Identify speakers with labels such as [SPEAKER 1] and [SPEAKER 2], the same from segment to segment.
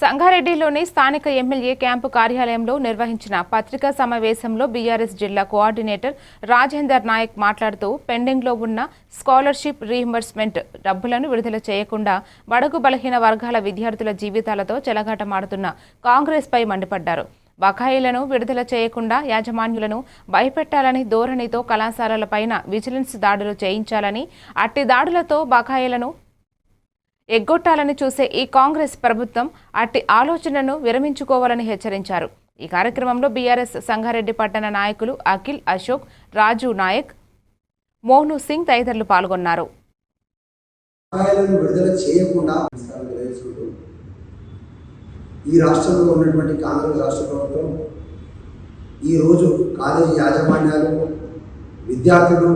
[SPEAKER 1] సంగారెడ్డిలోని స్థానిక MLA camp కార్యాలయంలో నిర్వహించిన పత్రికా సమావేశంలో బీఆర్ఎస్ జిల్లా కోఆర్డినేటర్ రాజేందర్ నాయక్ మాట్లాడుతూ పెండింగ్లో ఉన్న స్కాలర్షిప్ రీఇంబర్స్మెంట్ డబ్బులను విడుదల చేయకుండా బడుగు బలహీన వర్గాల విద్యార్థుల జీవితాలతో చెలగాటమాడుతున్న కాంగ్రెస్పై మండిపడ్డారు. బకాయిలను విడుదల చేయకుండా యాజమాన్యులను భయపెట్టాలని ధోరణితో కళాశాలలపైన విజిలెన్స్ దాడులు చేయించాలని అట్టి దాడులతో బకాయిలను ఎగ్గొట్టాలని చూసే ఈ కాంగ్రెస్ ప్రభుత్వం అట్టి ఆలోచనను విరమించుకోవాలని హెచ్చరించారు. ఈ కార్యక్రమంలో బీఆర్ఎస్ సంగారెడ్డి పట్టణ నాయకులు అఖిల్ అశోక్ రాజు నాయక్ మోహను సింగ్ తదితరులు పాల్గొన్నారు.
[SPEAKER 2] ఈ రాష్ట్రంలో ఉన్నటువంటి కాంగ్రెస్ రాష్ట్ర ప్రభుత్వం ఈరోజు కాలేజీ యాజమాన్యాలు విద్యార్థులు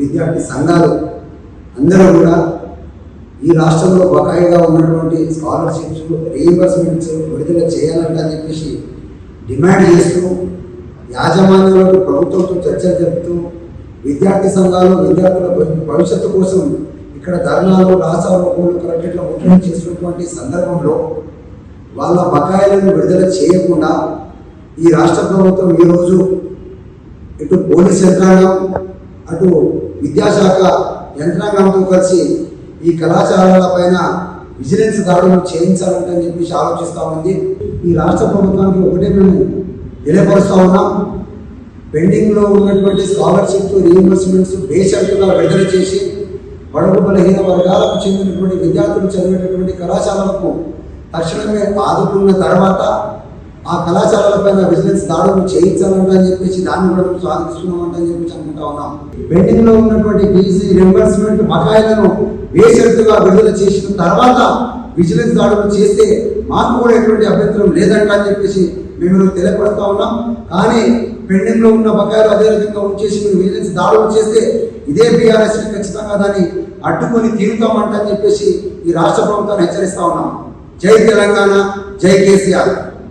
[SPEAKER 2] విద్యార్థి సంఘాలు అందరూ కూడా ఈ రాష్ట్రంలో బకాయిగా ఉన్నటువంటి స్కాలర్షిప్స్ రీయింబర్స్మెంట్స్ విడుదల చేయాలంట అని చెప్పేసి డిమాండ్ చేస్తూ యాజమాన్యాలకు ప్రభుత్వంతో చర్చలు జరుపుతూ విద్యార్థి సంఘాలు విద్యార్థుల భవిష్యత్తు కోసం ఇక్కడ ధర్నాలు రాసాలు కలెక్టర్లు ముట్టడి చేసినటువంటి సందర్భంలో వాళ్ళ బకాయిలను విడుదల చేయకుండా ఈ రాష్ట్ర ప్రభుత్వం ఈరోజు ఇటు పోలీస్ యంత్రాంగం అటు విద్యాశాఖ యంత్రాంగంతో కలిసి ఈ కళాశాలల పైన విజిలెన్స్ దాడులు చేయించాలంటే అని చెప్పేసి ఆలోచిస్తూ ఉంది. ఈ రాష్ట్ర ప్రభుత్వానికి ఒకటే మేము తెలియపరుస్తూ ఉన్నాం. పెండింగ్లో ఉన్నటువంటి స్కాలర్షిప్ రీఎంబర్స్మెంట్స్ బేషరతుగా విడుదల చేసి బడుగు బలహీన వర్గాలకు చెందినటువంటి విద్యార్థులు చదివేటటువంటి కళాశాలలకు తక్షణమే ఆదుకున్న తర్వాత ఆ కళాశాలలపైన బిజినెస్ దాడులు చేయించాలంట అని చెప్పేసి దాన్ని కూడా మేము సాధిస్తున్నామంట అని చెప్పేసి అనుకుంటా ఉన్నాం. పెండింగ్లో ఉన్నటువంటి బీసీ రియంబర్స్మెంట్ బకాయిలను బేషరతుగా విడుదల చేసిన తర్వాత విజిలెన్స్ దాడులు చేస్తే మాకు కూడా ఎటువంటి అభ్యంతరం లేదంట అని చెప్పేసి మేము తెలియపడతా ఉన్నాం. కానీ పెండింగ్లో ఉన్న బకాయిలు అదే విధంగా ఉంచేసి మీరు విజిలెన్స్ దాడులు చేస్తే ఇదే బీఆర్ఎస్ ఖచ్చితంగా దాన్ని అడ్డుకొని తీరుతామంట అని చెప్పేసి ఈ రాష్ట్ర ప్రభుత్వాన్ని హెచ్చరిస్తా ఉన్నాం. జై తెలంగాణ జై కేసీఆర్.